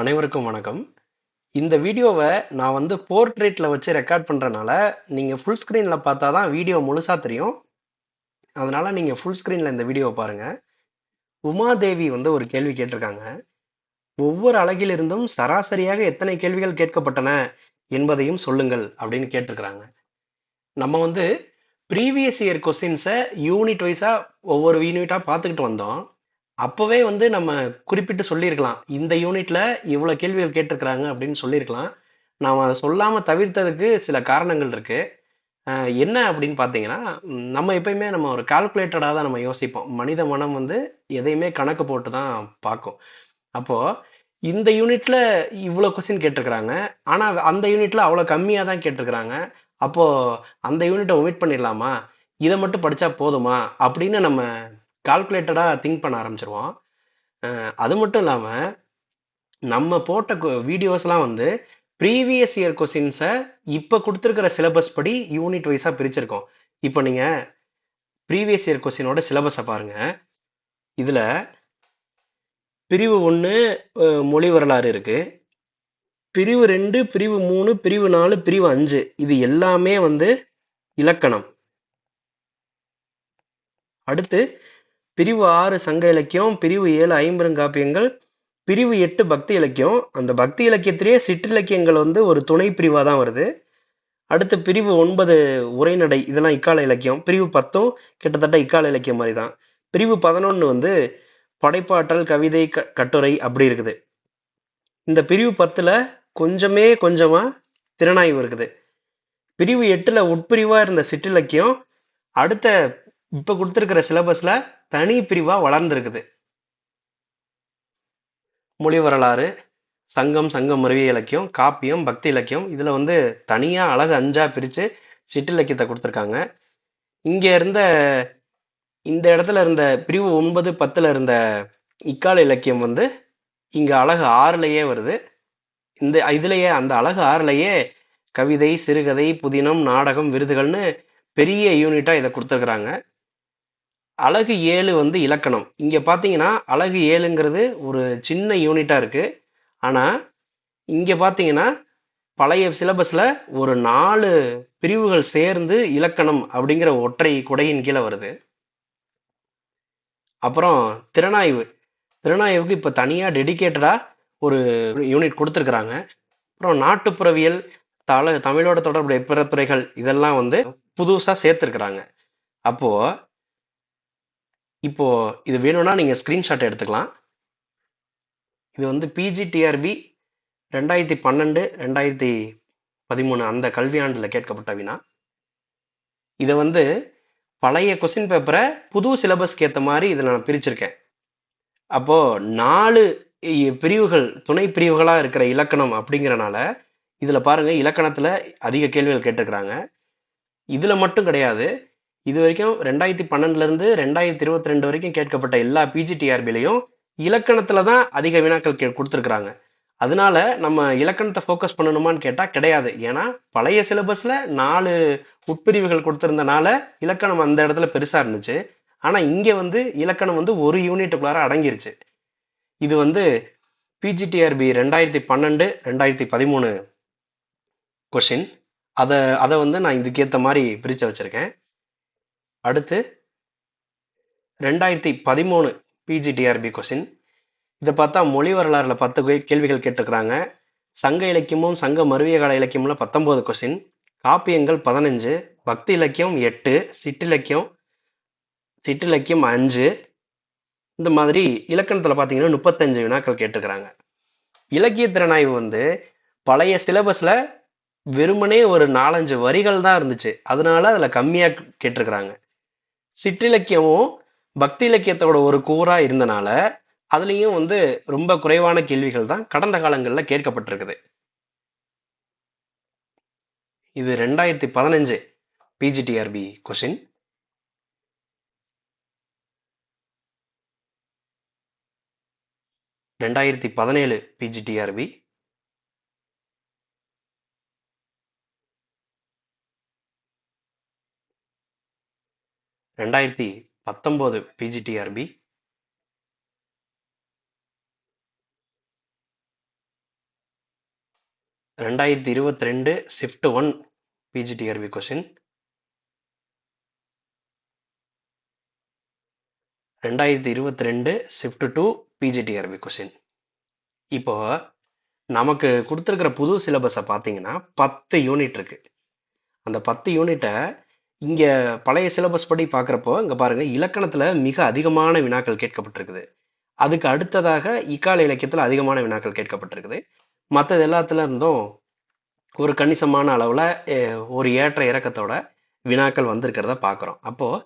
அனைவருக்கும் வணக்கம். இந்த வீடியோவை நான் வந்து போர்ட்ரேட்டில் வச்சு ரெக்கார்ட் பண்ணுறனால நீங்கள் ஃபுல் ஸ்க்ரீனில் பார்த்தா தான் வீடியோ முழுசாக தெரியும். அதனால் நீங்கள் ஃபுல் ஸ்க்ரீனில் இந்த வீடியோவை பாருங்கள் உமாதேவி வந்து ஒரு கேள்வி கேட்டிருக்காங்க. ஒவ்வொரு அழகிலிருந்தும் சராசரியாக எத்தனை கேள்விகள் கேட்கப்பட்டன என்பதையும் சொல்லுங்கள் அப்படின்னு கேட்டிருக்கிறாங்க. நம்ம வந்து ப்ரீவியஸ் இயர் கொஸ்டின்ஸை யூனிட் வைஸாக ஒவ்வொரு யூனிட்டாக பார்த்துக்கிட்டு வந்தோம். அப்போவே வந்து நம்ம குறிப்பிட்டு சொல்லியிருக்கலாம். இந்த யூனிட்ல இவ்வளோ கேள்விகள் கேட்டிருக்கிறாங்க அப்படின்னு சொல்லியிருக்கலாம். நாம் அதை சொல்லாமல் தவிர்த்ததுக்கு சில காரணங்கள் இருக்கு. அஹ் என்ன அப்படின்னு பார்த்தீங்கன்னா நம்ம எப்பயுமே நம்ம ஒரு கால்குலேட்டடாக தான் நம்ம யோசிப்போம். மனித மனம் வந்து எதையுமே கணக்கு போட்டு தான் பார்க்கும். அப்போ இந்த யூனிட்ல இவ்வளோ கொஸ்டின் கேட்டிருக்கிறாங்க. ஆனால் அந்த யூனிட்ல அவ்வளோ கம்மியாக தான் கேட்டிருக்கிறாங்க. அப்போ அந்த யூனிட்டை ஒமிட் பண்ணிடலாமா? இதை மட்டும் படிச்சா போதுமா? அப்படின்னு நம்ம கால்குலேட்டடாக திங்க் பண்ண ஆரம்பிச்சிருவோம் அது மட்டும் இல்லாமல் நம்ம போட்ட வீடியோஸ்லாம் வந்து ப்ரீவியஸ் இயர் கொஸ்டின்ஸை இப்போ கொடுத்துருக்கிற சிலபஸ் படி யூனிட் வைஸாக பிரிச்சிருக்கோம். இப்போ நீங்கள் ப்ரீவியஸ் இயர் கொஸ்டினோட சிலபஸை பாருங்க. இதில் பிரிவு ஒன்று மொழி வரலாறு இருக்கு. பிரிவு ரெண்டு பிரிவு மூணு பிரிவு நாலு பிரிவு அஞ்சு இது எல்லாமே வந்து இலக்கணம். அடுத்து பிரிவு ஆறு சங்க இலக்கியம் பிரிவு ஏழு ஐம்பெருங்காப்பியங்கள் பிரிவு எட்டு பக்தி இலக்கியம். அந்த பக்தி இலக்கியத்திலேயே சிற்றிலக்கியங்கள் வந்து ஒரு துணை பிரிவாக தான் வருது. அடுத்து பிரிவு ஒன்பது உரைநடை இதெல்லாம் இக்கால இலக்கியம். பிரிவு பத்தும் கிட்டத்தட்ட இக்கால இலக்கியம் மாதிரி தான். பிரிவு பதினொன்று வந்து படைப்பாற்றல் கவிதை க கட்டுரை அப்படி இருக்குது. இந்த பிரிவு பத்தில் கொஞ்சமே கொஞ்சமாக திறனாய்வு இருக்குது. பிரிவு எட்டில் உட்பிரிவாக இருந்த சிற்றிலக்கியம் அடுத்த இப்போ கொடுத்துருக்கிற சிலபஸில் தனி பிரிவாக வளர்ந்துருக்குது. மொழி வரலாறு சங்கம் சங்கம் மருவிய இலக்கியம் காப்பியம் பக்தி இலக்கியம் இதில் வந்து தனியாக அழகு அஞ்சா பிரித்து சிற்றிலக்கியத்தை கொடுத்துருக்காங்க. இங்கே இருந்த இந்த இடத்துல இருந்த பிரிவு ஒன்பது பத்தில் இருந்த இக்கால இலக்கியம் வந்து இங்கே அழகு ஆறுலையே வருது. இந்த இதுலேயே அந்த அழகு ஆறுலையே கவிதை சிறுகதை புதினம் நாடகம் விருதுகள்னு பெரிய யூனிட்டாக இதை கொடுத்துருக்குறாங்க. அழகு ஏழு வந்து இலக்கணம். இங்க பாத்தீங்கன்னா அழகு ஏழுங்கிறது ஒரு சின்ன யூனிட்டா இருக்கு. ஆனா இங்க பாத்தீங்கன்னா பழைய சிலபஸ்ல ஒரு நாலு பிரிவுகள் சேர்ந்து இலக்கணம் அப்படிங்கிற ஒற்றை குடையின் கீழே வருது. அப்புறம் திறனாய்வு. திறனாய்வுக்கு இப்ப தனியா டெடிகேட்டடா ஒரு யூனிட் கொடுத்துருக்குறாங்க. அப்புறம் நாட்டுப்புறவியல் தல தமிழோட தொடர்புடைய பிற துறைகள் இதெல்லாம் வந்து புதுசா சேர்த்துருக்குறாங்க. அப்போ இப்போ இது வேணும்னா நீங்கள் ஸ்க்ரீன்ஷாட் எடுத்துக்கலாம். இது வந்து பிஜிடிஆர்பி ரெண்டாயிரத்தி பன்னெண்டு ரெண்டாயிரத்தி பதிமூணு அந்த கல்வியாண்டில் கேட்கப்பட்ட வினா. இதை வந்து பழைய கொஸ்டின் பேப்பரை புது சிலபஸ்க்கு ஏற்ற மாதிரி இதை நான் பிரிச்சிருக்கேன். அப்போது நாலு பிரிவுகள் துணை பிரிவுகளாக இருக்கிற இலக்கணம் அப்படிங்கிறனால இதில் பாருங்கள் இலக்கணத்தில் அதிக கேள்விகள் கேட்டிருக்கிறாங்க இதில் மட்டும் கிடையாது இது வரைக்கும் ரெண்டாயிரத்தி பன்னெண்டுலேருந்து ரெண்டாயிரத்தி இருபத்தி ரெண்டு வரைக்கும் கேட்கப்பட்ட எல்லா பிஜிடிஆர்பிலையும் இலக்கணத்தில் தான் அதிக வினாக்கள் கே கொடுத்துருக்குறாங்க. அதனால நம்ம இலக்கணத்தை ஃபோக்கஸ் பண்ணணுமான்னு கேட்டால் கிடையாது. ஏன்னா பழைய சிலபஸில் நாலு உட்பிரிவுகள் கொடுத்துருந்தனால இலக்கணம் அந்த இடத்துல பெருசாக இருந்துச்சு. ஆனால் இங்கே வந்து இலக்கணம் வந்து ஒரு யூனிட்டுக்குள்ளார அடங்கிருச்சு. இது வந்து பிஜிடிஆர்பி ரெண்டாயிரத்தி பன்னெண்டு ரெண்டாயிரத்தி பதிமூணு கொஷின் அதை அதை வந்து நான் இதுக்கேற்ற மாதிரி பிரித்து வச்சுருக்கேன். அடுத்து ரெண்டாயிரத்தி பதிமூணு பிஜிடிஆர்பி கொஸ்டின் இதை பார்த்தா மொழி வரலாறுல பத்து கேள்விகள் கேட்டிருக்கிறாங்க. சங்க இலக்கியமும் சங்க மருவிய கால இலக்கியம்ல பத்தொன்பது கொஸ்டின் காப்பியங்கள் பதினஞ்சு பக்தி இலக்கியம் எட்டு சிற்றிலக்கியம் சிற்றிலக்கியம் அஞ்சு. இந்த மாதிரி இலக்கணத்தில் பார்த்தீங்கன்னா முப்பத்தஞ்சு வினாக்கள் கேட்டுக்கிறாங்க இலக்கிய திறனாய்வு வந்து பழைய சிலபஸில் வெறுமனே ஒரு நாலஞ்சு வரிகள் தான் இருந்துச்சு. அதனால அதில் கம்மியாக கேட்டிருக்கிறாங்க. சிற்றிலக்கியமும் பக்தி இலக்கியத்தோட ஒரு கூறா இருந்தனால அதுலேயும் வந்து ரொம்ப குறைவான கேள்விகள் தான் கடந்த காலங்களில் கேட்கப்பட்டிருக்குது. இது ரெண்டாயிரத்தி பதினஞ்சு பிஜிடிஆர்பி கொஷின் ரெண்டாயிரத்தி பதினேழு பிஜிடிஆர்பி ரெண்டாயிரத்தி பத்தொம்போது பிஜிடிஆர்பி ரெண்டாயிரத்தி இருபத்தி ரெண்டு ஷிஃப்ட் ஒன் பிஜிடிஆர்பி கொஷின் ரெண்டாயிரத்தி இருபத்தி ரெண்டு ஷிஃப்ட் டூ பிஜிடிஆர்பி கொஷின் இப்போ நமக்கு கொடுத்துருக்கிற புது சிலபஸை பார்த்தீங்கன்னா பத்து யூனிட் இருக்கு. அந்த பத்து யூனிட்டை இங்கே பழைய சிலபஸ் படி பார்க்குறப்போ இங்கே பாருங்கள் இலக்கணத்தில் மிக அதிகமான வினாக்கள் கேட்கப்பட்டிருக்குது. அதுக்கு அடுத்ததாக இக்கால இலக்கியத்தில் அதிகமான வினாக்கள் கேட்கப்பட்டிருக்குது. மற்றது எல்லாத்துல இருந்தும் ஒரு கணிசமான அளவில் ஒரு ஏற்ற இறக்கத்தோட வினாக்கள் வந்திருக்கிறத பார்க்குறோம் அப்போது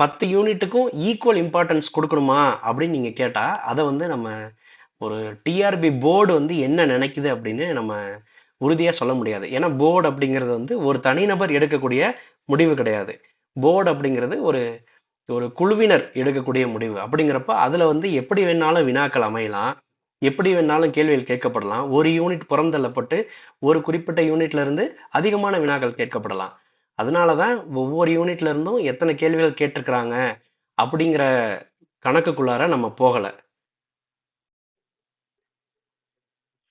பத்து யூனிட்டுக்கும் ஈக்குவல் இம்பார்ட்டன்ஸ் கொடுக்கணுமா அப்படின்னு நீங்கள் கேட்டால் அதை வந்து நம்ம ஒரு டிஆர்பி போர்டு வந்து என்ன நினைக்குது அப்படின்னு நம்ம உறுதியாக சொல்ல முடியாது. ஏன்னா போர்டு அப்படிங்கிறது வந்து ஒரு தனிநபர் எடுக்கக்கூடிய முடிவு கிடையாது. போர்டு அப்படிங்கிறது ஒரு ஒரு குழுவினர் எடுக்கக்கூடிய முடிவு. அப்படிங்கிறப்ப அதில் வந்து எப்படி வேணாலும் வினாக்கள் அமையலாம். எப்படி வேணாலும் கேள்விகள் கேட்கப்படலாம். ஒரு யூனிட் புறந்தள்ளப்பட்டு ஒரு குறிப்பிட்ட யூனிட்ல இருந்து அதிகமான வினாக்கள் கேட்கப்படலாம். அதனால தான் ஒவ்வொரு யூனிட்ல இருந்தும் எத்தனை கேள்விகள் கேட்டிருக்கிறாங்க அப்படிங்கிற கணக்குக்குள்ளார நம்ம போகலை.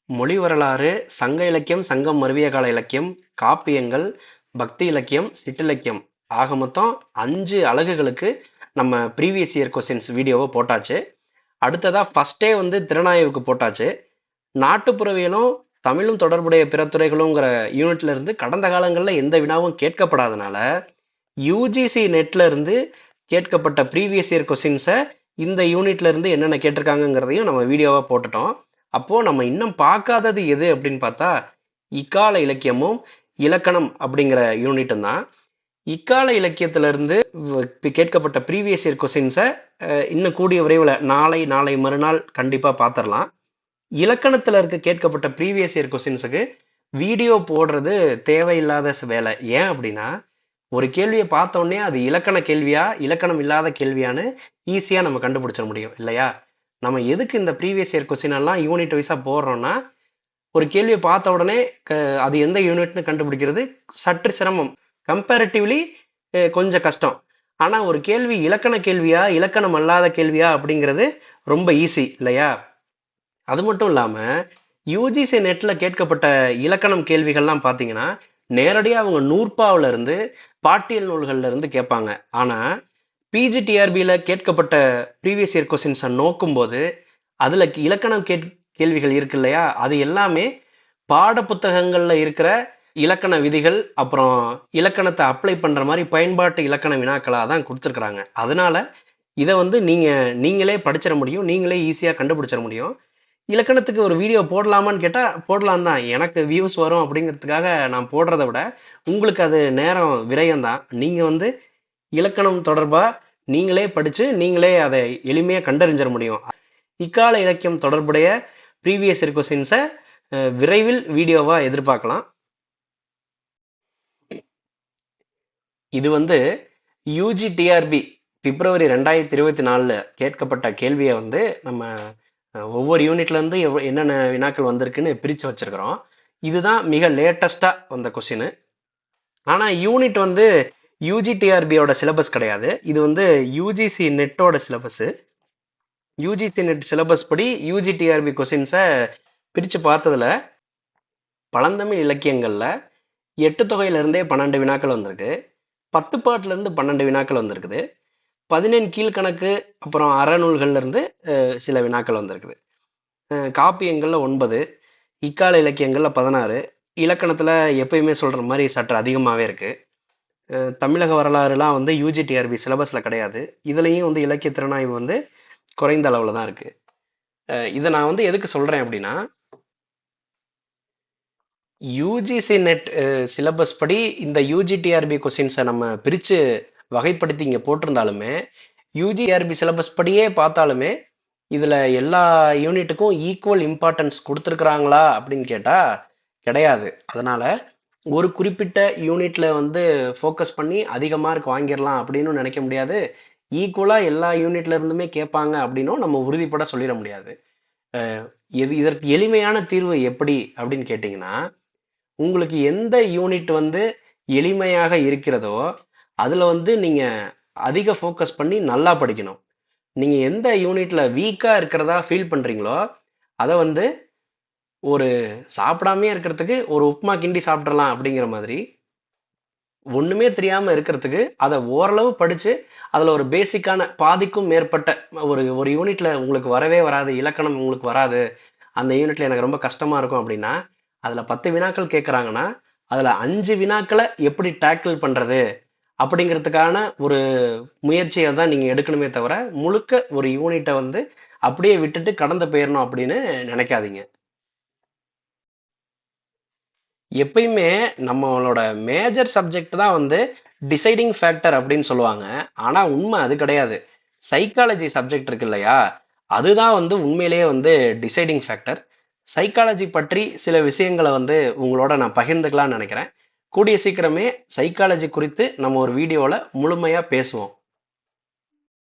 மொழி வரலாறு சங்க இலக்கியம் சங்கம் மருவிய கால இலக்கியம் காப்பியங்கள் பக்தி இலக்கியம் சிற்றிலக்கியம் ஆக மொத்தம் அஞ்சு அழகுகளுக்கு நம்ம ப்ரீவியஸ் இயர் கொஸ்டின்ஸ் வீடியோவை போட்டாச்சு. அடுத்ததாக ஃபஸ்ட்டே வந்து திறனாய்வுக்கு போட்டாச்சு. நாட்டுப்புறவியலும் தமிழும் தொடர்புடைய பிற துறைகளுங்கிற யூனிட்ல இருந்து கடந்த காலங்களில் எந்த வினாவும் கேட்கப்படாதனால யூஜிசி நெட்ல இருந்து கேட்கப்பட்ட ப்ரீவியஸ் இயர் கொஸ்டின்ஸை இந்த யூனிட்ல இருந்து என்னென்ன கேட்டிருக்காங்கங்கிறதையும் நம்ம வீடியோவாக போட்டுட்டோம். அப்போது நம்ம இன்னும் பார்க்காதது எது அப்படின்னு பார்த்தா இக்கால இலக்கியமும் இலக்கணம் அப்படிங்கிற யூனிட்டும் தான். இக்கால இலக்கியத்திலிருந்து கேட்கப்பட்ட ப்ரீவியஸ் இயர் கொஸ்டின்ஸை இன்னும் கூடிய விரைவில் நாளை நாளை மறுநாள் கண்டிப்பாக பார்த்துடலாம் இலக்கணத்தில் இருக்க கேட்கப்பட்ட ப்ரீவியஸ் இயர் கொஸ்டின்ஸுக்கு வீடியோ போடுறது தேவையில்லாத வேலை. ஏன் அப்படின்னா ஒரு கேள்வியை பார்த்தோன்னே அது இலக்கண கேள்வியா இலக்கணம் இல்லாத கேள்வியான்னு ஈஸியாக நம்ம கண்டுபிடிச்சிட முடியும் இல்லையா? நம்ம எதுக்கு இந்த ப்ரீவியஸ் இயர் கொஸ்டின் எல்லாம் யூனிட் வைஸாக போடுறோம்னா ஒரு கேள்வியை பார்த்த உடனே அது எந்த யூனிட்னு கண்டுபிடிக்கிறது? சற்று சிரமம். கம்பேரிட்டிவ்லி கொஞ்சம் கஷ்டம். ஆனால் ஒரு கேள்வி இலக்கண கேள்வியா இலக்கணம் அல்லாத கேள்வியா அப்படிங்கிறது ரொம்ப ஈஸி இல்லையா? அது மட்டும் இல்லாமல் யூஜிசி நெட்டில் கேட்கப்பட்ட இலக்கணம் கேள்விகள்லாம் பார்த்தீங்கன்னா நேரடியாக அவங்க நூற்பாவில இருந்து பாட்டியல் நூல்கள்ல இருந்து கேட்பாங்க ஆனால் பிஜிடிஆர்பியில் கேட்கப்பட்ட ப்ரீவியஸ் இயர் கொஸ்டின்ஸை நோக்கும்போது அதில் இலக்கணம் கேட் கேள்விகள் இருக்கு இல்லையா? அது எல்லாமே பாட புத்தகங்கள்ல இருக்கிற இலக்கண விதிகள் அப்புறம் இலக்கணத்தை அப்ளை பண்ற மாதிரி பயன்பாட்டு இலக்கண வினாக்களாக தான் கொடுத்துருக்குறாங்க. அதனால இதை வந்து நீங்க நீங்களே படிச்சிட முடியும். நீங்களே ஈஸியாக கண்டுபிடிச்சிட முடியும். இலக்கணத்துக்கு ஒரு வீடியோ போடலாமான்னு கேட்டால் போடலாம் தான். எனக்கு வியூஸ் வரும் அப்படிங்கிறதுக்காக நான் போடுறத விட உங்களுக்கு அது நேரம் விரயம் தான். வந்து இலக்கணம் தொடர்பாக நீங்களே படித்து நீங்களே அதை எளிமையாக கண்டறிஞ்சிட முடியும். இக்கால இலக்கியம் தொடர்புடைய ப்ரீவியஸ் கொஸ்டின்ஸை விரைவில் வீடியோவாக எதிர்பார்க்கலாம். இது வந்து யூஜி டிஆர்பி பிப்ரவரி ரெண்டாயிரத்தி இருபத்தி நாலில் கேட்கப்பட்ட கேள்வியை வந்து நம்ம ஒவ்வொரு யூனிட்லேருந்து எவ் என்னென்ன வினாக்கள் வந்திருக்குன்னு பிரித்து வச்சிருக்கிறோம். இதுதான் மிக லேட்டஸ்ட்டாக வந்த கொஷினு ஆனால் யூனிட் வந்து யூஜி டிஆர்பியோட சிலபஸ் கிடையாது. இது வந்து யூஜிசி நெட்டோட சிலபஸ்ஸு யூஜிசி நெட் சிலபஸ் படி யூஜிடிஆர்பி கொஸ்டின்ஸை பிரித்து பார்த்ததுல பழந்தமிழ் இலக்கியங்களில் எட்டு தொகையிலிருந்தே பன்னெண்டு வினாக்கள் வந்திருக்கு. பத்து பாட்டிலேருந்து பன்னெண்டு வினாக்கள் வந்திருக்குது. பதினெண் கீழ்கணக்கு அப்புறம் அறநூல்கள்லேருந்து சில வினாக்கள் வந்திருக்குது. காப்பியங்களில் ஒன்பது இக்கால இலக்கியங்களில் பதினாறு இலக்கணத்தில் எப்பயுமே சொல்கிற மாதிரி சற்று அதிகமாகவே இருக்குது தமிழக வரலாறுலாம் வந்து யூஜிடிஆர்பி சிலபஸில் கிடையாது. இதுலேயும் வந்து இலக்கிய திறனாய்வு வந்து குறைந்த அளவில் தான் இருக்கு. இதை நான் வந்து எதுக்கு சொல்றேன் அப்படின்னா யூஜிசி நெட் சிலபஸ் படி இந்த யூஜிடிஆர்பி கொஸ்டின்ஸை நம்ம பிரித்து வகைப்படுத்தி இங்கே போட்டிருந்தாலுமே யூஜிஆர்பி சிலபஸ் படியே பார்த்தாலுமே இதில் எல்லா யூனிட்டுக்கும் ஈக்குவல் இம்பார்ட்டன்ஸ் கொடுத்துருக்குறாங்களா அப்படின்னு கேட்டால் கிடையாது. அதனால் ஒரு குறிப்பிட்ட யூனிட்டில் வந்து ஃபோக்கஸ் பண்ணி அதிக மார்க் வாங்கிடலாம் அப்படின்னு நினைக்க முடியாது. ஈக்குவலாக எல்லா யூனிட்ல இருந்துமே கேட்பாங்க அப்படின்னும் நம்ம உறுதிப்பட சொல்லிட முடியாது. எது இதற்கு எளிமையான தீர்வு எப்படி அப்படின்னு கேட்டிங்கன்னா உங்களுக்கு எந்த யூனிட் வந்து எளிமையாக இருக்கிறதோ அதில் வந்து நீங்கள் அதிக ஃபோக்கஸ் பண்ணி நல்லா படிக்கணும். நீங்கள் எந்த யூனிட்டில் வீக்காக இருக்கிறதா ஃபீல் பண்ணுறீங்களோ அதை வந்து ஒரு சாப்பிடாமே இருக்கிறதுக்கு ஒரு உப்புமா கிண்டி சாப்பிட்றலாம் அப்படிங்கிற மாதிரி ஒன்றுமே தெரியாமல் இருக்கிறதுக்கு அதை ஓரளவு படித்து அதில் ஒரு பேசிக்கான பாதிக்கும் மேற்பட்ட ஒரு ஒரு யூனிட்டில் உங்களுக்கு வரவே வராது இலக்கணம் உங்களுக்கு வராது. அந்த யூனிட்ல எனக்கு ரொம்ப கஷ்டமா இருக்கும் அப்படின்னா அதுல பத்து வினாக்கள் கேட்குறாங்கன்னா அதுல அஞ்சு வினாக்களை எப்படி டேக்கிள் பண்றது அப்படிங்கிறதுக்கான ஒரு முயற்சியை தான் நீங்க எடுக்கணுமே தவிர முழுக்க ஒரு யூனிட்டை வந்து அப்படியே விட்டுட்டு கடந்து போயிடணும் அப்படின்னு நினைக்காதீங்க. எப்பயுமே நம்மளோட மேஜர் சப்ஜெக்ட் தான் வந்து டிசைடிங் ஃபேக்டர் அப்படின்னு சொல்லுவாங்க. ஆனா உண்மை அது கிடையாது. சைக்காலஜி சப்ஜெக்ட் இருக்கு இல்லையா? அதுதான் வந்து உண்மையிலேயே வந்து டிசைடிங் ஃபேக்டர் சைக்காலஜி பற்றி சில விஷயங்களை வந்து உங்களோட நான் பகிர்ந்துக்கலாம்னு நினைக்கிறேன். கூடிய சீக்கிரமே சைக்காலஜி குறித்து நம்ம ஒரு வீடியோவில் முழுமையாக பேசுவோம்.